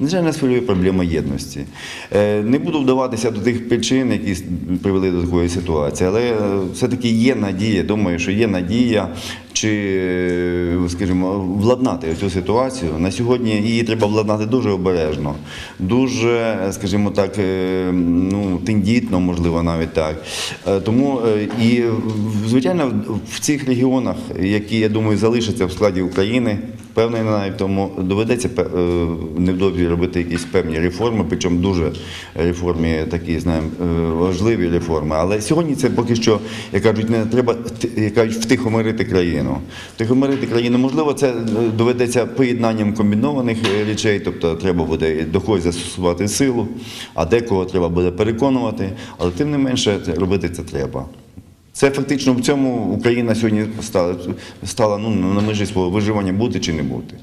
Звичайно, нас хвилює проблема єдності. Е, Не буду вдаватися до тих причин, які привели до такої ситуації, але е, все-таки є надія. Думаю, що є надія. Чи, е, скажімо, владнати цю ситуацію на сьогодні її треба владнати дуже обережно, дуже, скажімо так, ну тендітно, можливо, навіть так. Тому і звичайно в цих регіонах, які я думаю залишаться в складі України, певний навіть тому доведеться е, невдовзі робити якісь певні реформи, причому дуже реформи такі знаємо е, важливі реформи. Але сьогодні це поки що, як кажуть, не треба як кажуть, втихомирити країну. Втихомирити країну можливо, це е, доведеться поєднанням комбінованих речей, тобто треба буде до когось застосувати силу, а декого треба буде переконувати. Але тим не менше робити це треба. Це фактично в цьому Україна сьогодні стала, стала ну, на межі свого виживання бути чи не бути.